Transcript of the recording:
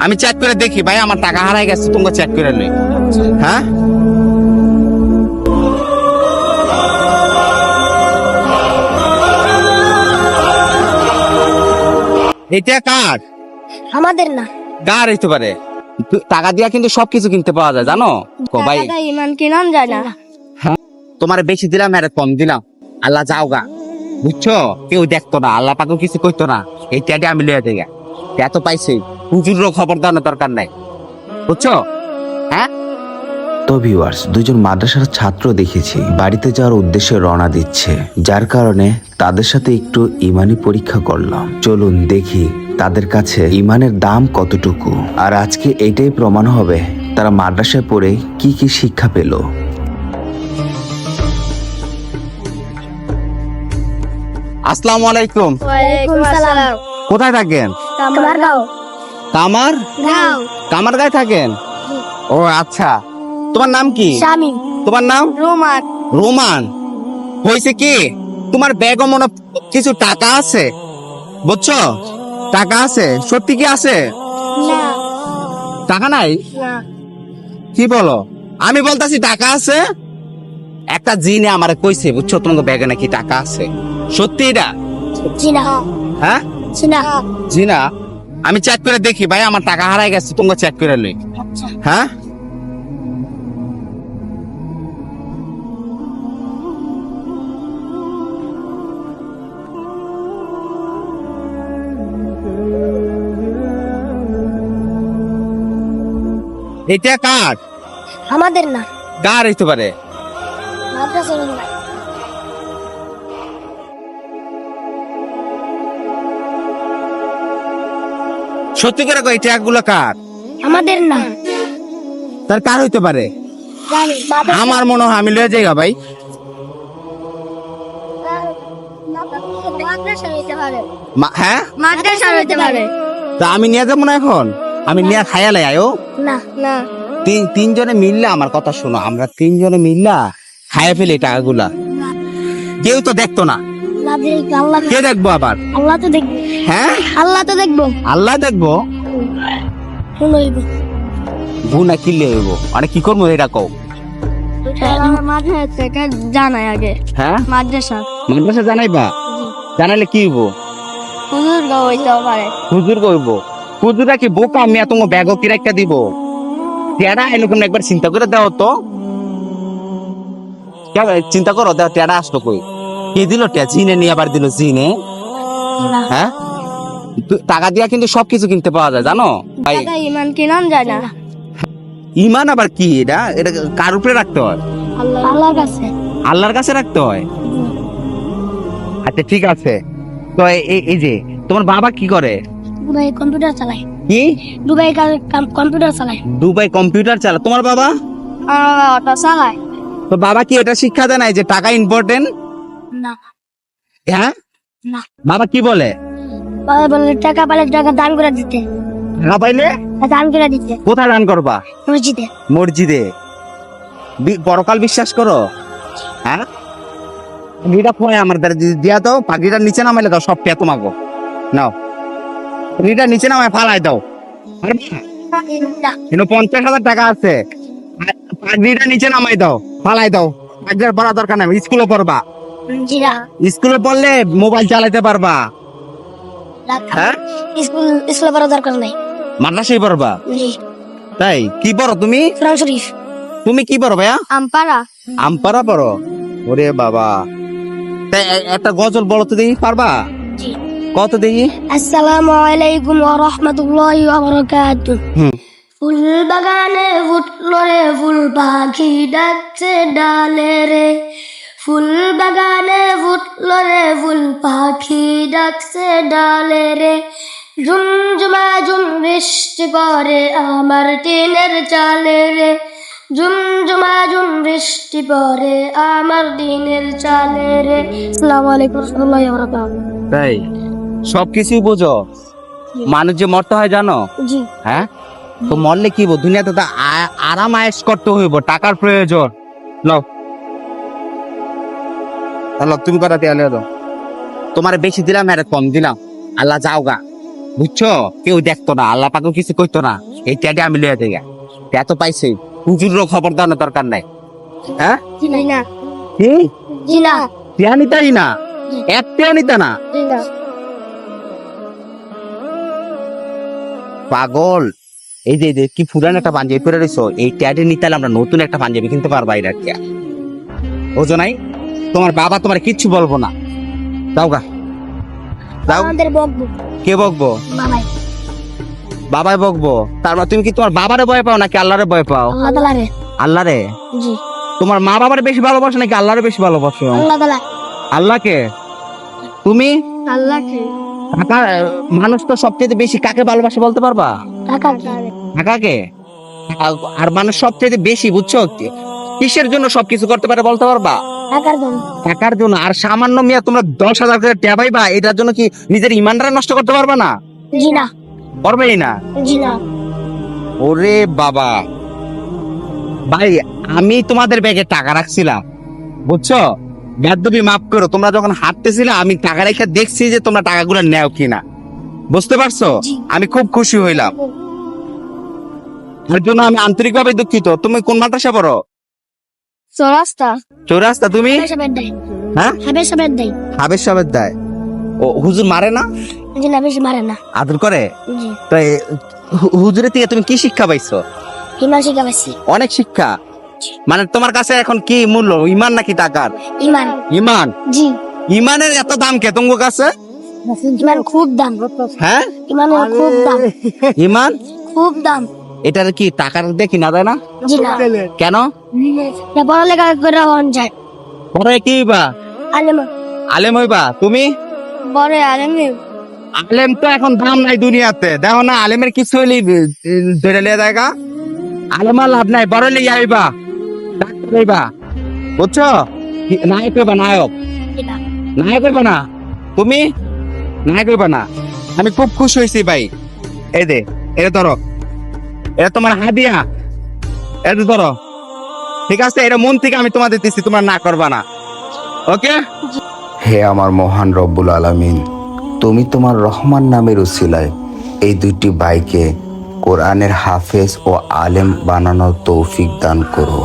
আমি চেক করে দেখি ভাই আমার টাকা হারাই গেছে তোমাকে চেক করে নেই হ্যাঁ? এটা কার? আমাদের না। কার হইতে পারে? টাকা দিয়া কিন্তু সবকিছু কিনতে পাওয়া যায় জানো? কো ভাই। ইমান কিনান যায় না। তোমার বেশি দিলাম আরে কম দিলাম। আল্লাহ যাও গা। বুঝছ? কেউ দেখতো না আল্লাহ পাকেও কিছু কইতো না। এই টেটে আমি লইয়া দেগা এত পাইছি। হুজুরও খবর দেওয়ার দরকার নাই। বুঝছ? হ্যাঁ? তো ভিউয়ার্স দুজন মাদ্রাসার ছাত্র দেখেছি বাড়িতে যাওয়ার উদ্দেশ্যে রওনা দিচ্ছে। যার কারণে তাদের সাথে একটু ইমানি পরীক্ষা করলাম। চলুন দেখি তাদের কাছে ইমানের দাম কতটুকু। আর আজকে এটাই প্রমাণ হবে তারা মাদ্রাসায় পড়ে কি কি শিক্ষা পেল। আসসালামু আলাইকুম। ওয়ালাইকুম কোথায় থাকেন? কামার? কামার গায়ে থাকেন? ও আচ্ছা। তোমার নাম কি? শামিম তোমার নাম? রোমান। রোমান। হয়েছে কি? তোমার ব্যাগও মনে কিছু টাকা আছে? বুঝছ? টাকা আছে? সত্যি কি আছে? টাকা নাই? কি বলো? আমি বলতাছি টাকা আছে? একটা জিনে আমার কইছে বুঝছ? তোমার ব্যাগে নাকি টাকা আছে। সত্যি এটা? জিনা। হ্যাঁ? জিনা। জিনা? আমি চেক করে দেখি ভাই আমার টাকা হারাই গেছে তোমরা চেক করে লই। আচ্ছা। হ্যাঁ? এটা কার? আমাদের না। কার হইতে পারে? সত্যি করে কই এটা গুলো কার? আমাদের না। তার কার হইতে পারে? আমার মনে হয় আমি লয়ে যাইগা ভাই। হ্যাঁ? মাদ্রাসা হইতে পারে। তা আমি নিয়ে যাব না এখন? আমি নিয়ে খায়ালে আয়ো। না না। তিন তিনজনে মিললে আমার কথা শোনো। আমরা তিনজনে মিললা খাইয়া ফেলি টাকাগুলা। কেউ তো দেখতো না। আল্লাহ দেখবে আল্লাহ কে দেখব আবার? আল্লাহ তো দেখবে। হ্যাঁ? আল্লাহ তো দেখব। আল্লাহ দেখব? হইব? মানে কি করব এটা কও? মাদ্রাসা থেকে জানাই আগে। হ্যাঁ? মাদ্রাসা। মাদ্রাসা জানাইবা? জানাইলে কি হইব? হুজুর গাও পারে। হুজুর কইব হুজুরা কি বোকা? আমি এত ব্যাগ কি একটা দিব? টেডা এরকম একবার চিন্তা করে দাও তো। চিন্তা করো দাও টেডা আসলো কই? কে দিল জিনে নিয়ে আবার দিল জিনে? হ্যাঁ? টাকা দিয়া কিন্তু সবকিছু কিনতে পাওয়া যায় জানো? ভাই ইমান কিনান যায় না। ইমান আবার কি এটা? এটা কার উপরে রাখতে হয়? আল্লাহর কাছে। আল্লাহর কাছে রাখতে হয়? আচ্ছা ঠিক আছে। তো এই- যে তোমার বাবা কি করে? দুবাই কম্পিউটার চালায়। কি? দুবাই কম্পিউটার চালায়। দুবাই কম্পিউটার চালা তোমার বাবা? চালায়। তো বাবা কি এটা শিক্ষা দেয় নাই যে টাকা ইম্পর্টেন্ট না। হ্যাঁ? না। বাবা কি বলে? বাবা বলে টাকা পালে টাকা দান করে দিতে। টাকা পাইলে? দান করে দিতে। কোথায় দান করবা? মসজিদে। মসজিদে। পরকাল বিশ্বাস করো? হ্যাঁ? পাগড়িটা পরে আমার দ্বারা দিয়া দাও পাগড়িটা নিচে নামাইলে দাও সব পেয়ে তোমাকে নাও। পাগড়িটা নিচে নামায় ফালাই দাও। পারবা? কিন্তু পঞ্চাশ হাজার টাকা আছে। পাগড়িটা নিচে নামাই দাও ফালাই দাও। পাগড়ির পড়া দরকার নাই স্কুলে পড়বা। স্কুলে পড়লে মোবাইল চালাতে পারবা। হ্যাঁ? স্কুল স্কুলে পড়ার দরকার নাই। মাদ্রাসায় পড়বা? তাই? কি পড়ো তুমি? কোরআন শরীফ। তুমি কি পড়ো ভাইয়া? আমপারা আমপারা পড়ো? ওরে বাবা। তাই একটা গজল বলো তো দেখি পারবা? কত দেখি? আসসালামু আলাইকুম ওয়া রাহমাতুল্লাহি ওয়া বারাকাতুহু। ফুল বাগানে ফুটলো রে ফুল পাখি ডাকছে ডালে রে। ফুল বাগানে ফুটলো রে ফুল পাখি ডাকছে ডালে রে। ঝুমঝুমা ঝুম বৃষ্টি পরে আমার টিনের চালে রে। ঝুমঝুমা ঝুম বৃষ্টি পরে আমার দিনের চালে রে। আসসালামু আলাইকুম রহমতুল্লাহি ওয়া বারাকাতুহু। তাই সবকিছুই বোঝো। মানুষ যে মরতে হয় জানো? জি। হ্যাঁ? তো মরলে কি হইব? দুনিয়াতে তো আরাম আয়েস করতে হইব টাকার প্রয়োজন। লও হ্যালো তুমি কটা দিয়ে দাও। তোমার বেশি দিলাম আরে কম দিলাম। আল্লাহ যাও গা। বুঝছ? কেউ দেখতো না আল্লাহ পাকেও কিছু করতো না। এই ট্যাডে আমি লইয়া দেগা এত পাইছি। হুজুরও খবর দেওয়ার দরকার নাই। হ্যাঁ? জি না কি? জি না টিয়া নিতাই না এক টিয়া নিতা না? পাগল। এই যে যে কি পুরান একটা পাঞ্জাবি পরে রয়েছো এই ট্যাডে নিতালে আমরা নতুন একটা পাঞ্জাবি কিনতে পারব এটা টিয়া বুঝো নাই? তোমার বাবা তোমার কিচ্ছু বলব না। যাও গা। যাও। কে বকবো? বাবাই। বাবাই বকবো? তার মানে তুমি কি তোমার বাবারে ভয় পাও নাকি আল্লাহরে ভয় পাও? আল্লাহরে? জি। তোমার মা বাবার বেশি ভালোবাসো নাকি আল্লাহরে বেশি ভালোবাসো? আল্লাহকে? তুমি? আল্লাহকে। কাকা মানুষ তো সবচেয়ে বেশি কাকে ভালোবাসে বলতে পারবা? কাকাকে আর- আর মানুষ সবচেয়ে বেশি বুঝছ? কিসের জন্য সবকিছু করতে পারে বলতে পারবা? টাকার জন্য। আর সামান্য মিয়া তোমরা দশ হাজার করে ট্যাব পাইবা এটার জন্য কি নিজের ইমানটা নষ্ট করতে পারবা না? জি না। পারবেই না? জি না। ওরে বাবা। ভাই আমি তোমাদের ব্যাগে টাকা রাখছিলাম বুঝছ? বেদবি মাফ করো তোমরা যখন হাঁটতেছিলে আমি টাকা রেখে দেখছি যে তোমরা টাকাগুলো নেও কিনা। বুঝতে পারছ? আমি খুব খুশি হইলাম। এর জন্য আমি আন্তরিকভাবে দুঃখিত। তুমি কোন মাদ্রাসা পড়ো? চৌরাস্তা চৌরাস্তা তুমি? হাবেশা দেয় হ্যাঁ হাবেশা বেদ দেয় হাবের সাবের দেয় ও হুজুর মারে না? জি না বেশি মারে না। আদর করে? জি। তো হুজুরের থেকে তুমি কি শিক্ষা পাইছো? ইমান শিখা পাইছি? অনেক শিক্ষা। মানে তোমার কাছে এখন কি মূল্য? ইমান নাকি টাকার? ইমান। ইমান? জি। ইমানের এত দাম কে তোমার কাছে? ইমান খুব দাম। হ্যাঁ? ইমানের খুব দাম। ইমান? খুব দাম। এটার কি টাকার দেখি না? জি না। কেন? পড়ালেখা করে হন যায়। পরে কি বা আলেম। আলেম হইবা? তুমি? বড় আলেম। আলেম তো এখন দাম নাই দুনিয়াতে। দেখো না আলেমের কিছু হইলি ধরে লিয়ে জায়গা আলেমার লাভ নাই বড় লিয়ে আইবা। ডাক্তার হইবা। বুঝছ? নায়ক হইবা নায়ক? নায়ক হইবা না? তুমি? নায়ক হইবা না? আমি খুব খুশি হয়েছি ভাই। এই দে এটা ধরো। এটা তোমার হাদিয়া। এটা ধরো। ঠিক আছে, এটা মন থেকে আমি তোমাদের দিচ্ছি, তোমরা না করবা না। ওকে? হে আমার মহান রব্বুল আলামিন, তুমি তোমার রহমান নামের উসিলায় এই দুইটি বাইকে কোরআনের হাফেজ ও আলেম বানানোর তৌফিক দান করো।